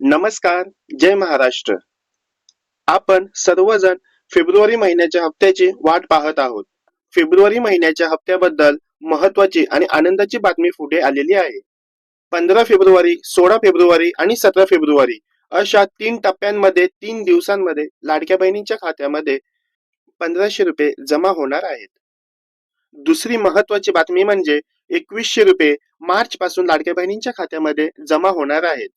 नमस्कार जय महाराष्ट्र. आपण सर्वजण फेब्रुवारी महिन्याच्या हप्त्याची वाट पाहत आहोत. फेब्रुवारी महिन्याच्या हप्त्याबद्दल महत्वाची आणि आनंदाची बातमी पुढे आलेली आहे. पंधरा फेब्रुवारी सोळा फेब्रुवारी आणि सतरा फेब्रुवारी अशा तीन टप्प्यांमध्ये तीन दिवसांमध्ये लाडक्या बहिणींच्या खात्यामध्ये पंधराशे रुपये जमा होणार आहेत. दुसरी महत्वाची बातमी म्हणजे एकवीसशे रुपये मार्च पासून लाडक्या बहिणींच्या खात्यामध्ये जमा होणार आहेत.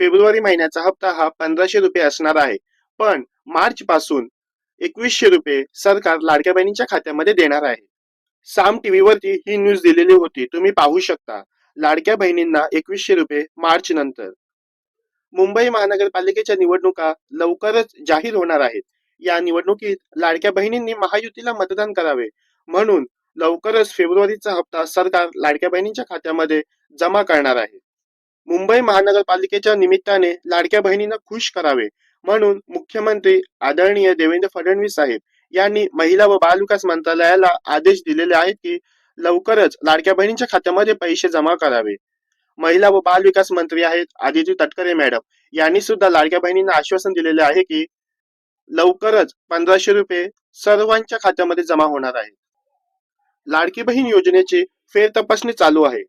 फेब्रुवारी महिन्याचा हप्ता हा पंधराशे रुपये असणार आहे. पण मार्च पासून एकवीसशे रुपये सरकार लाडक्या बहिणींच्या खात्यामध्ये देणार आहे. साम टीव्हीवरती ही न्यूज दिलेली होती. तुम्ही पाहू शकता. लाडक्या बहिणींना एकवीसशे रुपये मार्च नंतर मुंबई महानगरपालिकेच्या निवडणुका लवकरच जाहीर होणार आहेत. या निवडणुकीत लाडक्या बहिणींनी महायुतीला मतदान करावे. म्हणून लवकरच फेब्रुवारीचा हप्ता सरकार लाडक्या बहिणींच्या खात्यामध्ये जमा करणार आहे. मुंबई महानगरपालिकेच्या निमित्ताने लाडक्या बहिणींना खुश करावे. म्हणून मुख्यमंत्री आदरणीय देवेंद्र फडणवीस साहेब यांनी महिला व बालविकास मंत्रालयाला आदेश दिलेले आहेत की लवकरच लाडक्या बहिणींच्या खात्यामध्ये पैसे जमा करावे. महिला व बाल विकास मंत्री आहेत आदिती तटकरे मॅडम. यांनी सुद्धा लाडक्या बहिणींना आश्वासन दिलेले आहे की लवकरच पंधराशे रुपये सर्वांच्या खात्यामध्ये जमा होणार आहे लाडकी बहीण योजनेची फेर तपासणी चालू आहे.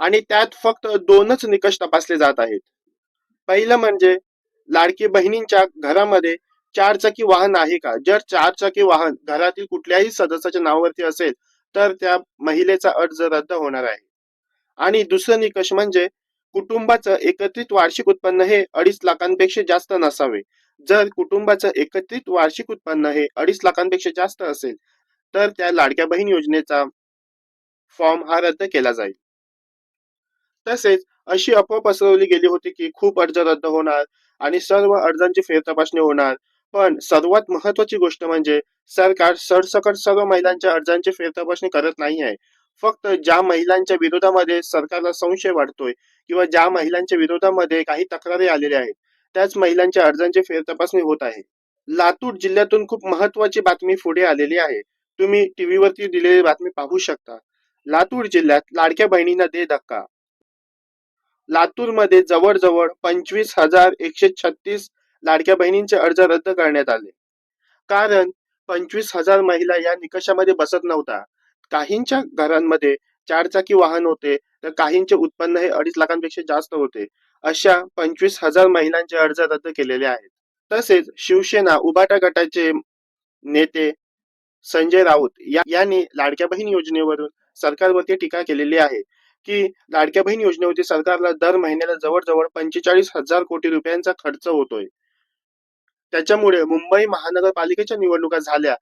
आणि त्यात फक्त दोनच निकष तपासले जात आहेत. पहिलं म्हणजे लाडकी बहिणींच्या घरामध्ये चार चाकी वाहन आहे का? जर चार चाकी वाहन घरातील कुठल्याही सदस्याच्या नावावरती असेल तर त्या महिलेचा अर्ज रद्द होणार आहे. आणि दुसरं निकष म्हणजे कुटुंबाचं एकत्रित वार्षिक उत्पन्न हे अडीच लाखांपेक्षा जास्त नसावे. जर कुटुंबाचं एकत्रित वार्षिक उत्पन्न हे अडीच लाखांपेक्षा जास्त असेल तर त्या लाडक्या बहीण योजनेचा फॉर्म हा रद्द केला जाईल. तसेच अशी अफवा पसरवली गेली होती की खूप अर्ज रद्द होणार आणि सर्व अर्जांची फेरतपासणी होणार. पण सर्वात महत्वाची गोष्ट म्हणजे सरकार सरसकट सर्व महिलांच्या अर्जांची फेरतपासणी करत नाही आहे फक्त ज्या महिलांच्या विरोधामध्ये सरकारला संशय वाढतोय किंवा ज्या महिलांच्या विरोधामध्ये काही तक्रारी आलेल्या आहेत त्याच महिलांच्या अर्जांची फेरतपासणी होत आहे. लातूर जिल्ह्यातून खूप महत्वाची बातमी पुढे आलेली आहे. तुम्ही टीव्ही वरती दिलेली बातमी पाहू शकता. लातूर जिल्ह्यात लाडक्या बहिणींना दे धक्का. लातूरमध्ये जवळजवळ पंचवीस हजार एकशे छत्तीस लाडक्या बहिणींचे अर्ज रद्द करण्यात आले. कारण पंचवीस हजार महिला या निकषामध्ये बसत नव्हता. काहींच्या घरांमध्ये चारचाकी वाहन होते तर काहींचे उत्पन्न हे अडीच लाखांपेक्षा जास्त होते. अशा पंचवीस हजार महिलांचे अर्ज रद्द केलेले आहेत. तसेच शिवसेना उभाटा गटाचे नेते संजय राऊत या- यांनी लाडक्या बहीण योजनेवरून सरकारवरती टीका केलेली आहे. की लाडक्या बहीण योजनेवरती सरकारला दर महिन्याला जवळजवळ पंचेचाळीस हजार कोटी रुपयांचा खर्च होतोय. त्याच्यामुळे मुंबई महानगरपालिकेच्या निवडणुका झाल्या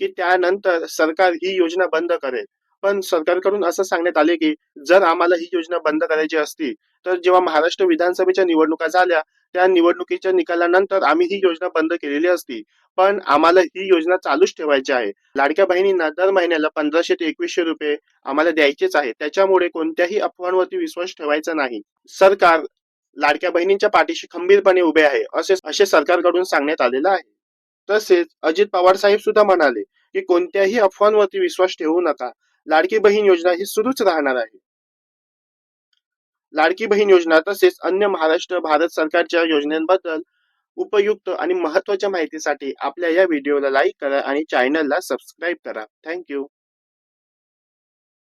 की त्यानंतर सरकार ही योजना बंद करेल. पण सरकारकडून असं सांगण्यात आले की जर आम्हाला ही योजना बंद करायची असती तर जेव्हा महाराष्ट्र विधानसभेच्या निवडणुका झाल्या त्या निवडणुकीच्या निकालानंतर आम्ही ही योजना बंद केलेली असती. पण आम्हाला ही योजना चालूच ठेवायची आहे. लाडक्या बहिणींना दर महिन्याला पंधराशे ते एकवीसशे रुपये आम्हाला द्यायचेच आहे त्याच्यामुळे कोणत्याही अफवांवरती विश्वास ठेवायचा नाही. सरकार लाडक्या बहिणींच्या पाठीशी खंबीरपणे उभे आहे असे असे सरकारकडून सांगण्यात आलेलं आहे. तसेच अजित पवार साहेब सुद्धा म्हणाले की कोणत्याही अफवांवरती विश्वास ठेवू नका. लाडकी बहीण योजना ही सुरूच राहणार आहे. लाडकी बहीण योजना तसेच अन्य महाराष्ट्र भारत सरकारच्या योजनांबद्दल उपयुक्त आणि महत्त्वाच्या माहितीसाठी आपल्या या व्हिडिओला लाईक करा आणि चॅनलला सबस्क्राईब करा. थँक्यू